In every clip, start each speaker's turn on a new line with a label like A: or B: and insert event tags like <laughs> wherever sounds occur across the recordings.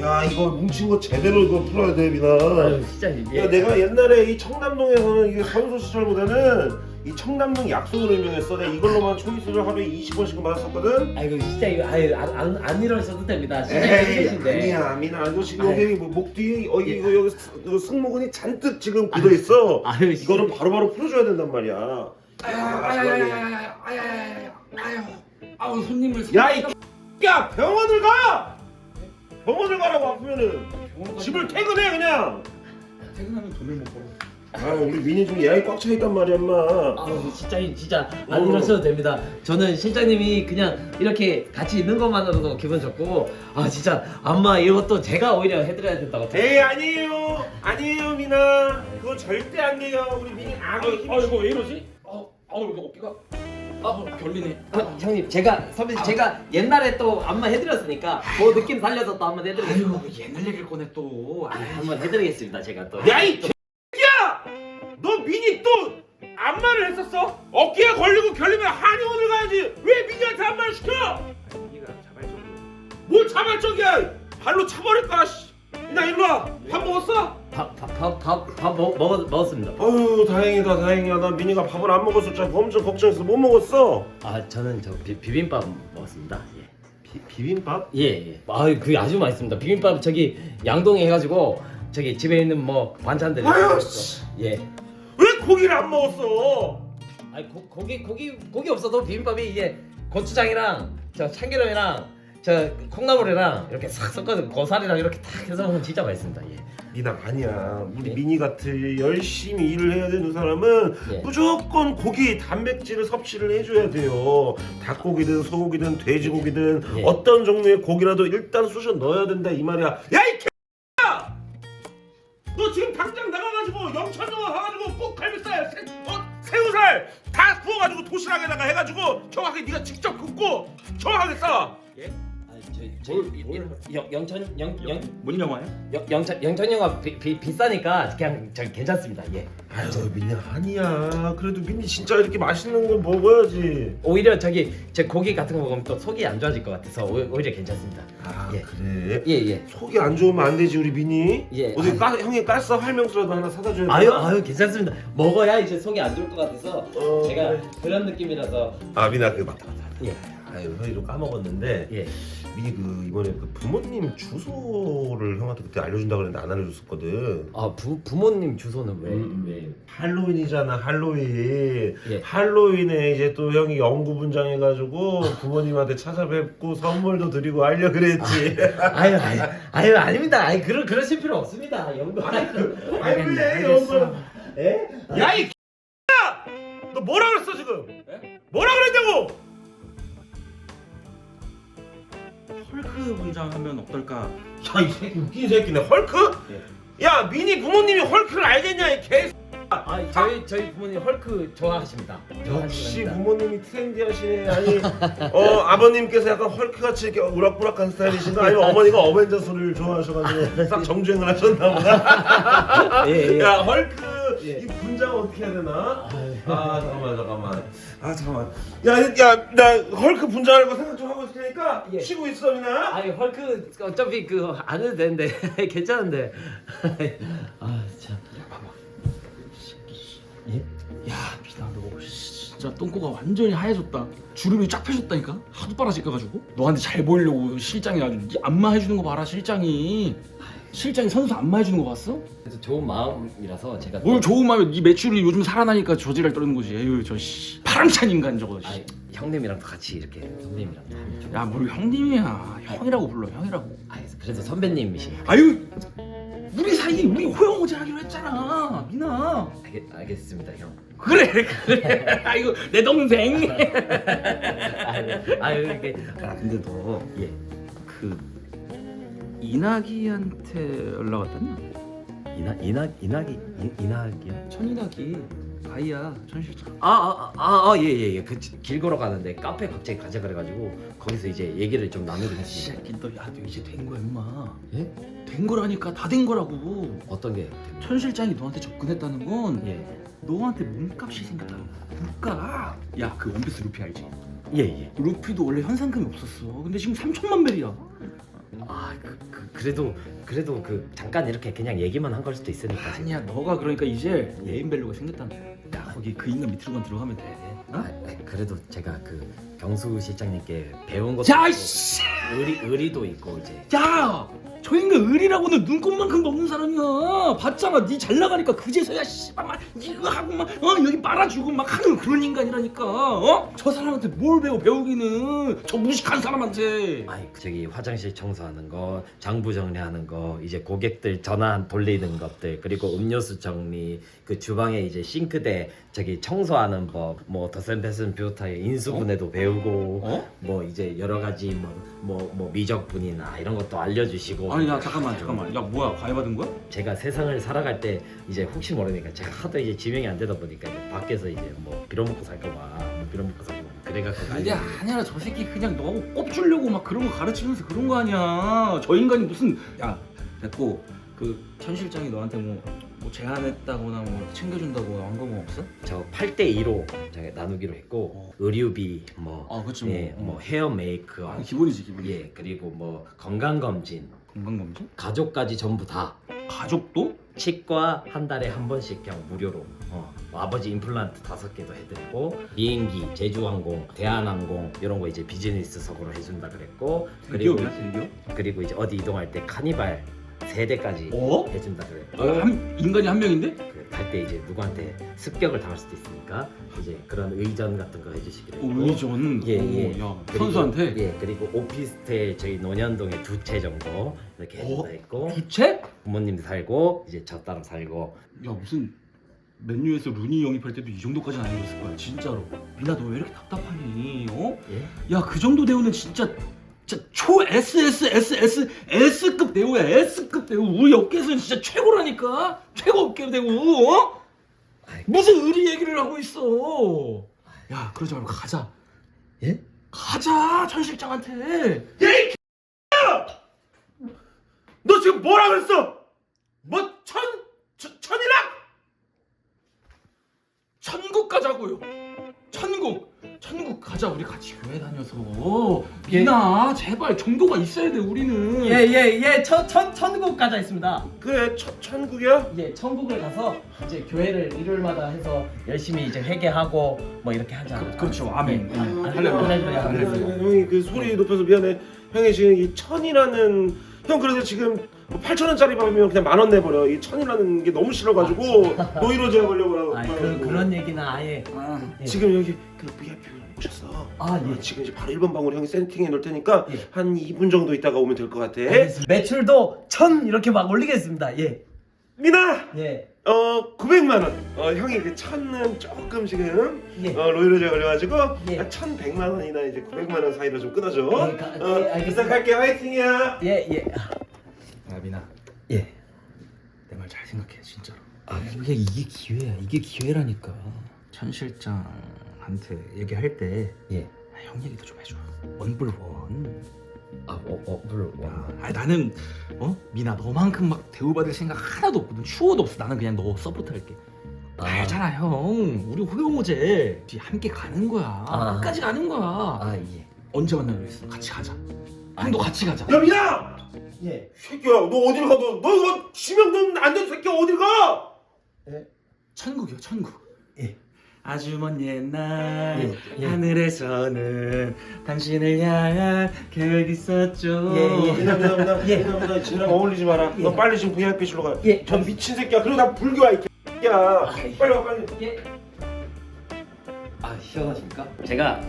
A: 야 이거 뭉친 거 제대로 이거 풀어야 돼 미나.
B: 아유 시장님. 예.
A: 야 내가 옛날에 이 청담동에서는 이게 선수 시절보다는 이 청담동 약속을 의미했어. 내가 이걸로만 초이스를 하루에 20원씩 받았었거든.
B: 아이고 시장님 아유 안안 안 일어서도 됩니다.
A: 에이
B: 계신데.
A: 아니야 미나 너 지금
B: 아이.
A: 여기 뭐목 뒤에 어 이거 여기 스- 이거 승모근이 잔뜩 지금 굳어 있어.
B: 아유
A: 이거는 바로바로 풀어줘야 된단 말이야.
C: 아우 손님을
A: 야, 이 야, 병원을 가! 병원을 가라고 아프면은 집을 퇴근해 그냥.
C: 퇴근하면 돈을 못 벌어.
A: 아, 우리 민이 좀 예약이 꽉 차 있단 말이야, 엄마.
B: 아우 실장님 진짜 안
A: 어.
B: 일어서도 됩니다. 저는 실장님이 그냥 이렇게 같이 있는 것만으로도 기분 좋고 아 진짜 안마 이것도 제가 오히려 해드려야 된다고.
A: 에이, 아니에요. 아니에요, 민아. 그거 절대 안 돼요. 우리 민이
C: 아,
A: 악의 힘이
C: 아 이거 왜 이러지? 아, 아 이거 어깨가 아 결리네.
B: 어, 형님 제가 선배님 제가 옛날에 또 안마 해드렸으니까 그 느낌 살려서 또 한번 해드리겠습니다.
C: 아유 옛날 얘기를 꺼내 또.
B: 아, 한번 해드리겠습니다 제가 또.
A: 야, 이 개야! 너 민이 또 안마를 했었어? 어깨에 걸리고 결리면 한의원을 가야지. 왜 민이한테 안마를 시켜?
C: 이가 자발적으로.
A: 뭘 자발적이야? 발로 차버릴 거야, 씨. 나 일로 와. 밥 먹었어?
B: 밥 밥 밥밥 먹었 먹었습니다.
A: 어휴 다행이다 다행이야 나 민이가 밥을 안 먹었어 진짜 엄청 걱정해서 못 먹었어
B: 아 저는 저 비, 비빔밥 먹었습니다. 예.
A: 비, 비빔밥?
B: 예, 예. 아, 그 아주 맛있습니다. 비빔밥 저기 양동에 해가지고 저기 집에 있는 뭐 반찬들.
A: 아유, 씨.
B: 예.
A: 왜 고기를 안 먹었어?
B: 아니 고, 고기 고기 고기 없어도 비빔밥이 이제 고추장이랑 저 참기름이랑 저 콩나물이랑 이렇게 싹 섞어서 고사리랑 이렇게 딱 해서 먹으면 진짜 맛있습니다. 예.
A: 미나 아니야 우리
B: 예.
A: 민이 같은 열심히 일을 해야 되는 사람은
B: 예.
A: 무조건 고기 단백질을 섭취를 해줘야 돼요 닭고기든 소고기든 돼지고기든
B: 예.
A: 어떤 종류의 고기라도 일단 쑤셔 넣어야 된다 이 말이야 야 이 개야 너 지금 당장 나가가지고 영천영화 가가지고 꼭 갈비살 새, 어? 새우살 다 구워가지고 도시락에다가 해가지고 정확하게 네가 직접 굽고 정확하게 싸
B: 아니 저저
C: 뭘- 뭘-
B: 영천 영영
C: 뭔 영화야?
B: 영천 영천 영화 비, 비, 비싸니까 그냥 저 괜찮습니다. 예.
A: 아유 민이 아니야 그래도 민이 진짜 이렇게 맛있는 거 먹어야지
B: 오히려 저기 저 고기 같은 거 먹으면 또 속이 안 좋아질 것 같아서 오- 오히려 괜찮습니다.
A: 아
B: 예.
A: 그래
B: 예 예.
A: 속이 안 좋으면 안 되지 우리 민이
B: 예.
A: 어디 까, 형이 가스 활명수라도 하나 사다 줘야 돼
B: 아유 아유 괜찮습니다. 먹어야 이제 속이 안 좋을 것 같아서
A: 어,
B: 제가
A: 그래.
B: 그런 느낌이라서
A: 아 민아 그 맞다 맞다
B: 예
A: 아유 형이 좀 까먹었는데
B: 예.
A: 민이 그 이번에 그 부모님 주소를 형한테 그때 알려준다 그랬는데 안 알려줬었거든
B: 아 부, 부모님 주소는 왜
A: 음.
B: 왜?
A: 할로윈이잖아 할로윈
B: 예.
A: 할로윈에 이제 또 형이 연구 분장 해가지고 부모님한테 찾아뵙고 선물도 드리고 알려 그랬지
B: 아유 아유 아유 아닙니다. 아유 그런 그러실 필요 없습니다. 연구.
A: 아니
C: 알겠네,
A: 왜
C: 알겠어.
A: 연구
B: 예?
A: 야이! 너 뭐라 그랬어 지금?
C: 예?
A: 뭐라 그랬냐고?
C: 헐크 분장하면 어떨까?
A: 야 이 새끼 웃긴 새끼네 헐크? 야 미니 부모님이 헐크를 알겠냐 이 개.
B: 아 저희 저희 부모님 헐크 좋아하십니다.
A: 역시
B: 좋아하십니다.
A: 부모님이 트렌디하시네 아니 어 아버님께서 약간 헐크같이 이렇게 우락부락한 스타일이신가 아니면 어머니가 어벤져스를 좋아하셔가지고 싹 정주행을 하셨나 보다 <laughs>
B: 예, 예.
A: 야 헐크
B: 예.
A: 이 분장 어떻게 해야 되나?
B: 아유.
A: 아 잠깐만 잠깐만 아 잠깐만 야야나 헐크 분장하는 거 생각 좀 하고 있을 테니까
B: 예.
A: 쉬고 있어 미나
B: 아니 헐크 어차피 그안 해도 되는데 <laughs> 괜찮은데. <laughs> 아
C: 진짜 똥꼬가 완전히 하얘졌다. 주름이 쫙 펴졌다니까. 하도 빨아질 가지고. 너한테 잘 보이려고 실장이 아주 네 안마 해주는 거 봐라 실장이. 실장이 선수 안마 해주는 거 봤어?
B: 그래서 좋은 마음이라서 제가
C: 뭘 좋은 마음에 네 매출이 요즘 살아나니까 저지랄 떨는 거지. 에휴 저 씨. 바람찬 인간 저거. 씨.
B: 아니 형님이랑도 같이 이렇게 선배님이랑 다 하면 좀-
C: 야, 뭘 형님이야. 형이라고 불러, 형이라고.
B: 아 그래서 선배님이시.
C: 아유, 우리 사이 우리 호영호제 하기로 했잖아, 미나.
B: 알겠, 알겠습니다 형.
C: 그래, 그래. 아이고 내 동생.
B: 아유 이렇게
C: 야, 근데 너
B: 예.
C: 그 이나기한테 연락 왔다냐?
B: 이나 이나 이나기 이- 이나기요?
C: 천이나기 아이야 천 실장.
B: 아아아예예예 그길 걸어가는데 카페 갑자기 가자 그래가지고 거기서 이제 얘기를 좀 나누긴
C: 이
B: 했습니다.
C: 새끼 너, 야, 너 이제 된 거야, 임마.
B: 예?
C: 된 거라니까 다 된 거라고.
B: 어떤 게?
C: 천 실장이 너한테 접근했다는 건
B: 예.
C: 너한테 몸값이 생겼다. 물가. 야, 그 원피스 루피 알지?
B: 예 예.
C: 루피도 원래 현상금이 없었어. 근데 지금 3천만 벨이야.
B: 아 그 그, 그래도 그래도 그 잠깐 이렇게 그냥 얘기만 한 걸 수도 있으니까.
C: 아니야 너가 그러니까 이제 네임밸류가 생겼다는 거야 야 거기 그 인간 밑으로만 들어가면 돼
B: 아,
C: 어?
B: 아, 그래도 제가 그 경수 실장님께 배운 것도
C: 야
B: 있고,
C: 이씨
B: 의리 의리도 있고 이제
C: 야! 저 인간 의리라고는 눈곱만큼 없는 사람이야. 봤잖아. 니 잘 나가니까 그제서야 씨발 막 이거 하고 막어? 여기 말아주고 막 하는 그런 인간이라니까. 어? 저 사람한테 뭘 배워 배우기는? 저 무식한 사람한테.
B: 아이 저기 화장실 청소하는 거 장부 정리하는 거 이제 고객들 전화 돌리는 것들 그리고 음료수 정리 그 주방에 이제 싱크대 저기 청소하는 법 뭐 더센패슨 뷰타의 인수분해도 배우고
C: 어?
B: 뭐 이제 여러 가지 뭐뭐뭐 미적분이나 이런 것도 알려주시고
C: 아니 야 잠깐만 잠깐만. 야 뭐야 과외 받은 거야?
B: 제가 세상을 살아갈 때 이제 혹시 모르니까 제가 하도 이제 지명이 안 되다 보니까 이제 밖에서 이제 뭐 빌어먹고 살까봐 뭐 빌어먹고 살까 봐 그래갖고
C: 이게 아니야 저 새끼 그냥 너하고 꼽주려고 막 그런 거 가르치면서 그런 거 아니야. 저 인간이 무슨 야 됐고 그천 실장이 너한테 뭐, 뭐 제안했다거나 뭐 챙겨준다고 한 거 뭐 없어?
B: 저 8대 2로 제가 나누기로 했고
C: 어.
B: 의료비 뭐
C: 아 그치
B: 예, 뭐 헤어 메이크업,
C: 아, 기본이지 기본
B: 예, 그리고 뭐 건강 검진,
C: 건강검진?
B: 가족까지 전부 다
C: 가족도?
B: 치과 한 달에 한 번씩 그냥 무료로. 어, 뭐 아버지 임플란트 다섯 개도 해드리고 비행기 제주항공, 대한항공 이런 거 이제 비즈니스석으로 해준다 그랬고 그리고
C: 대기업이야 대기업?
B: 그리고 이제 어디 이동할 때 카니발 세 대까지
C: 어?
B: 해준다 그랬고
C: 아, 한, 인간이 한 명인데?
B: 갈 때 이제 누구한테 습격을 당할 수도 있으니까 이제 그런 의전 같은 거 해주시기로 했고
C: 오, 의전
B: 예, 예.
C: 오, 야
B: 그리고-
C: 선수한테
B: 예 그리고 오피스텔 저희 논현동에 두 채 정도 이렇게 해준다
C: 어?
B: 했고
C: 부채?
B: 부모님도 살고 이제 저 따로 살고
C: 야 무슨 맨유에서 루니 영입할 때도 이 정도까지는 아니었을 거야 진짜로 미나 너왜 이렇게 답답하니? 어?
B: 예?
C: 야 그 정도 대우는 진짜 진짜 초 S S S S S급 대우야 S급 대우 우리 업계에서는 진짜 최고라니까 최고 업계 대우 어? 무슨 의리 얘기를 하고 있어 야 그러지 말고 가자
B: 예?
C: 가자 천 실장한테
A: 너 지금 뭐라 그랬어? 뭐 천? 천 천이랑?
C: 천국 가자고요 천국 천국 가자 우리 같이 교회 다녀서
B: 예.
C: 미나 제발 정도가 있어야 돼 우리는
B: 예예예 천, 천, 천국 가자 했습니다
A: 그래 천 천국이야?
B: 이제 천국을 가서 이제 교회를 일요일마다 해서 열심히 이제 회개하고 뭐 이렇게 하자
C: 그, 그렇죠 아멘
B: 예.
C: 음,
B: 아,
C: 할렐루야
B: 할렐루야, 할렐루야.
A: 형이 그 소리 높여서 미안해. 형이 지금 이 천이라는 형 그래서 지금 뭐 8천 원짜리 밥이면 그냥 만 원 내버려. 이 천이라는 게 너무 싫어가지고 노이로 제하려고 하고.
B: 아 그, 그런 얘기는 아예
C: 아,
B: 예.
A: 지금 여기 그 VIP를 오셨어.
B: 아, 예.
A: 지금 이제 바로 1번 방으로 형이 세팅해 놓을 테니까
B: 예.
A: 한 2분 정도 있다가 오면 될 것 같아.
B: 매출도 천 이렇게 막 올리겠습니다 예
A: 미나,
B: 예.
A: 어 900만 원. 어 형이 그 천은 조금 지금
B: 예.
A: 어 로이로제 걸려가지고
B: 예.
A: 한 1,100만 원이나 이제 900만 원 사이로 좀 끊어줘.
B: 예, 가- 예,
A: 어,
B: 알겠습니다.
A: 부탁할게 화이팅이야.
B: 예, 예.
C: 야 미나.
B: 예.
C: 내 말 잘 생각해 진짜로.
B: 아, 이게 이게 기회야. 이게 기회라니까.
C: 천 실장한테 얘기할 때
B: 예.
C: 아, 형 얘기도 좀 해줘. 원불원
B: 아, 어, 어, 물론.
C: 야, 아니 나는 어? 미나 너만큼 막 대우받을 생각 하나도 없거든. 추워도 없어. 나는 그냥 너 서포트할게.
B: 아.
C: 알잖아 형. 우리 호영호제. 함께 가는 거야.
B: 아.
C: 끝까지 가는 거야.
B: 아, 예.
C: 언제 만나기로 했어? 같이 가자. 형도 같이 가자.
A: 야 미나,
B: 예.
A: 새끼야 너 어딜 가? 너, 너 이거 지명 너안된 새끼야 어딜 가?
C: 천국이요 천국
B: 예.
C: 아주 먼 옛날
B: 예, 예.
C: 하늘에서는 당신을 향한 계획 있었죠
B: 예, 예.
A: 미나
B: 예.
A: 미나 지랑 어울리지 마라.
B: 예.
A: 너 빨리 지금 VIP실로 가.
B: 예.
A: 저 미친 새끼야. 그리고 나 불교야 이 새끼야.
B: 예.
A: 빨리 와 빨리.
B: 예. 아, 시원하십니까? 제가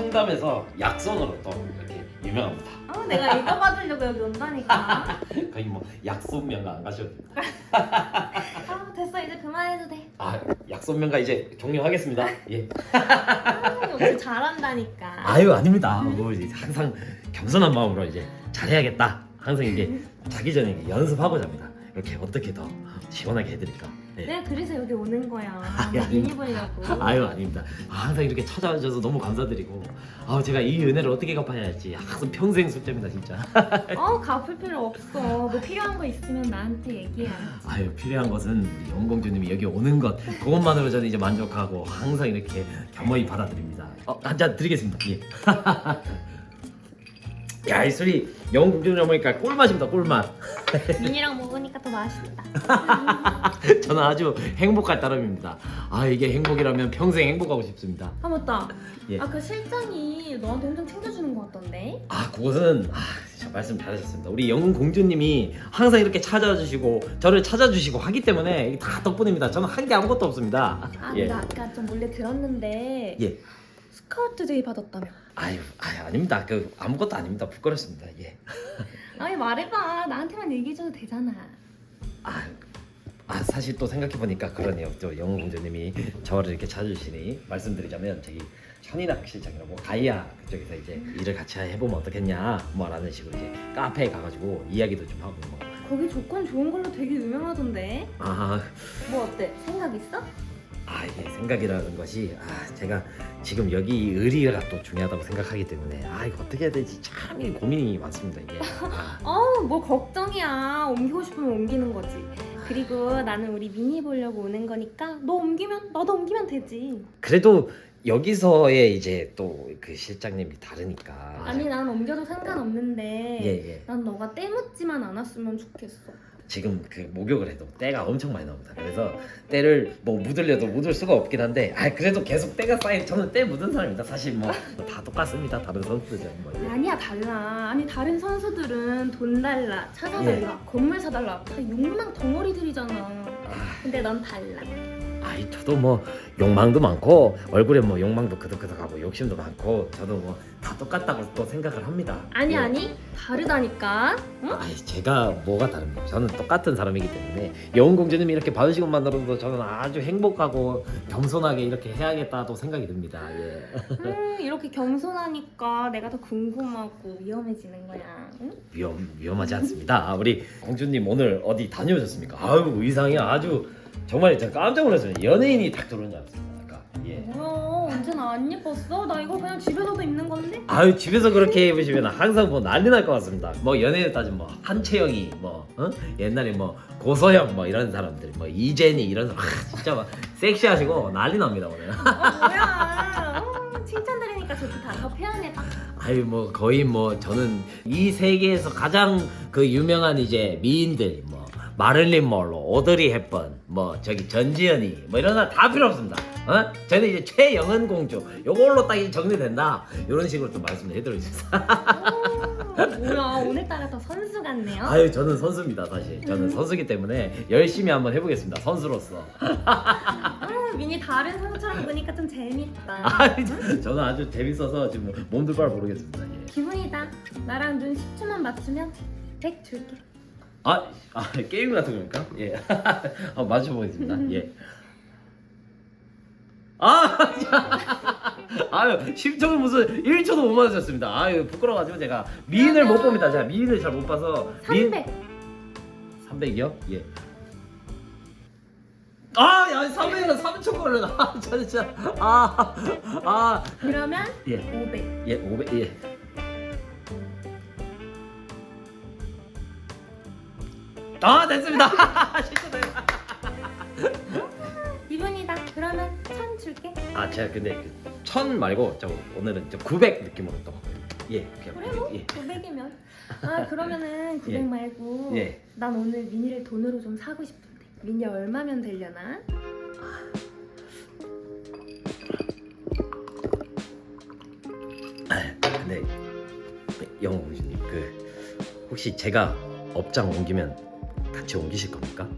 B: 청담에서 약손으로 또 이렇게 유명합니다.
D: 어, 내가 이거 받으려고 여기 온다니까. <laughs>
B: 거의 뭐 약손명가 안 가셔도 됩니다.
D: 아, 됐어. 이제 그만해도 돼.
B: 아, 약손명가 이제 종료하겠습니다. 예.
D: 아, 역시 잘한다니까.
B: 아유 아닙니다. 뭐 이제 항상 겸손한 마음으로 이제 잘해야겠다. 항상 이게 자기 전에 이렇게 연습하고 잡니다. 이렇게 어떻게 더 시원하게 해드릴까. 네.
D: 내가 그래서 여기 오는 거야.
B: 아니, 아니.
D: 미니 보려고.
B: 아유 아닙니다. 아, 항상 이렇게 찾아와줘서 너무 감사드리고 아 제가 이 은혜를 어떻게 갚아야 할지 항상 평생 숙제입니다 진짜.
D: 어, 갚을 필요 없어. 뭐 필요한 거 있으면 나한테 얘기해.
B: 아유 필요한 것은 영공주님이 여기 오는 것 그것만으로 저는 이제 만족하고 항상 이렇게 겸허히 받아들입니다. 어, 한잔 드리겠습니다. 예. <laughs> 야이 술이 영웅 공주님 먹으니까 꿀맛입니다 꿀맛. <laughs>
D: 민이랑 먹으니까 더 맛있다. <laughs>
B: 저는 아주 행복할 따름입니다. 아 이게 행복이라면 평생 행복하고 싶습니다.
D: 아 맞다.
B: 예.
D: 아 그 실장이 너한테 엄청 챙겨주는 것 같던데.
B: 아 그것은 아, 진짜 말씀 잘하셨습니다. 우리 영웅 공주님이 항상 이렇게 찾아주시고 저를 찾아주시고 하기 때문에 이게 다 덕분입니다. 저는 한 게 아무것도 없습니다.
D: 아
B: 예.
D: 내가 아까 좀 몰래 들었는데
B: 예.
D: 스카우트 데이 받았다며.
B: 아유, 아유 아닙니다. 그 아무것도 아닙니다. 부끄럽습니다. 예.
D: 아니 말해봐. 나한테만 얘기해줘도 되잖아.
B: 아, 아 사실 또 생각해 보니까 그러네요. 또 영웅 공주님이 저를 이렇게 찾아주시니 말씀드리자면 저기 현인학 실장이라고 가이아 그쪽에서 이제 일을 같이 해보면 어떻겠냐 뭐라는 식으로 이제 카페에 가가지고 이야기도 좀 하고 뭐.
D: 거기 조건 좋은 걸로 되게 유명하던데.
B: 아,
D: 뭐 어때? 생각 있어?
B: 아 이게 생각이라는 것이 아 제가 지금 여기 의리가 또 중요하다고 생각하기 때문에 아 이거 어떻게 해야 되지 참 이 고민이 많습니다 이게. 아, <laughs>
D: 어, 뭐 걱정이야. 옮기고 싶으면 옮기는 거지. 그리고 나는 우리 미니 보려고 오는 거니까 너 옮기면 너도 옮기면 되지.
B: 그래도 여기서의 이제 또 그 실장님이 다르니까.
D: 아니 난 옮겨도 상관없는데
B: 예 예.
D: 난 너가 때 묻지만 않았으면 좋겠어.
B: 지금 그 목욕을 해도 때가 엄청 많이 나옵니다. 그래서 때를 뭐 묻으려도 묻을 수가 없긴 한데, 아 그래도 계속 때가 쌓인 저는 때 묻은 사람입니다. 사실 뭐 다 똑같습니다. 다른 선수들은 뭐. 예.
D: 아니야 달라. 아니 다른 선수들은 돈 달라, 차 사달라, 건물 사달라 다 욕망 덩어리들이잖아.
B: 아,
D: 근데 넌 달라.
B: 아이 저도 뭐 욕망도 많고 얼굴에 뭐 욕망도 그득그득하고 욕심도 많고 저도 뭐 다 똑같다고 또 생각을 합니다.
D: 아니
B: 예.
D: 아니 다르다니까. 응?
B: 아이 제가 뭐가 다릅니까? 저는 똑같은 사람이기 때문에 영웅 공주님이 이렇게 봐주시고 만들어도 저는 아주 행복하고 겸손하게 이렇게 해야겠다도 생각이 듭니다. 예.
D: 음, 이렇게 겸손하니까 내가 더 궁금하고 위험해지는 거야. 응?
B: 위험 위험하지 않습니다. 아, 우리 공주님 오늘 어디 다녀오셨습니까? 아유 의상이 아주 정말 제가 깜짝 놀랐어요. 연예인이 딱 들어온 줄 알았습니다. 아까 예.
D: 뭐야 언제나 안 예뻤어? 나 이거 그냥 집에서도 입는 건데?
B: 아유 집에서 그렇게 입으시면 항상 뭐 난리 날 것 같습니다. 뭐 연예인 따지면 뭐 한채영이 뭐 어? 옛날에 뭐 고소영 뭐 이런 사람들 뭐 이재니 이런 사람 아, 진짜 막 섹시하시고 난리 납니다 오늘.
D: 어, 뭐야 어, 칭찬드리니까 좋다 더 표현해 봐
B: 아유 뭐 거의 뭐 저는 이 세계에서 가장 그 유명한 이제 미인들 뭐 마를린 멀로, 오드리 헵번, 뭐 저기 전지현이 뭐 이런 사람 다 필요 없습니다. 어? 저는 이제 최영은 공주 요걸로 딱 정리된다. 이런 식으로 <laughs> 또 말씀을 해드리겠습니다.
D: 어, 뭐야 오늘따라 더 선수 같네요
B: 아유 저는 선수입니다 사실. 저는 선수기 때문에 열심히 한번 해보겠습니다. 선수로서. <laughs>
D: 음, 미니 다른 선수처럼 보니까 좀 재밌다 <laughs>
B: 아유 저는 아주 재밌어서 지금 몸둘 바를 모르겠습니다. 예.
D: 기분이다 나랑 눈 10초만 맞추면 100 줄게
B: 아, 아 게임 같은 겁니까? 예. <laughs> 한번 맞춰보겠습니다. 예. 아, <laughs> 아유, 10초는 무슨 1초도 못 맞았습니다. 아유, 부끄러워가지고 제가 미인을 못 봅니다. 제가 미인을 잘 못 봐서. 미인
D: 300
B: 300이요? 예. 아, 야, 300은 3초 걸려. 아, 저 진짜. 아, 아,
D: 그러면
B: 예,
D: 500
B: 예, 500, 예. 아, 됐습니다. <laughs> 실수됐다.
D: 기분이다 그러면 1000 줄게
B: 아 제가 근데 그천 말고 저 오늘은 저900 느낌으로 또 예. 그냥
D: 그래 뭐
B: 예.
D: 900이면 아 그러면은 900 <laughs>
B: 예.
D: 말고
B: 예.
D: 난 오늘 미니를 돈으로 좀 사고 싶은데 미니 얼마면 되려나?
B: 근데 영웅 교수님 그 혹시 제가 업장 옮기면 같이 옮기실 겁니까?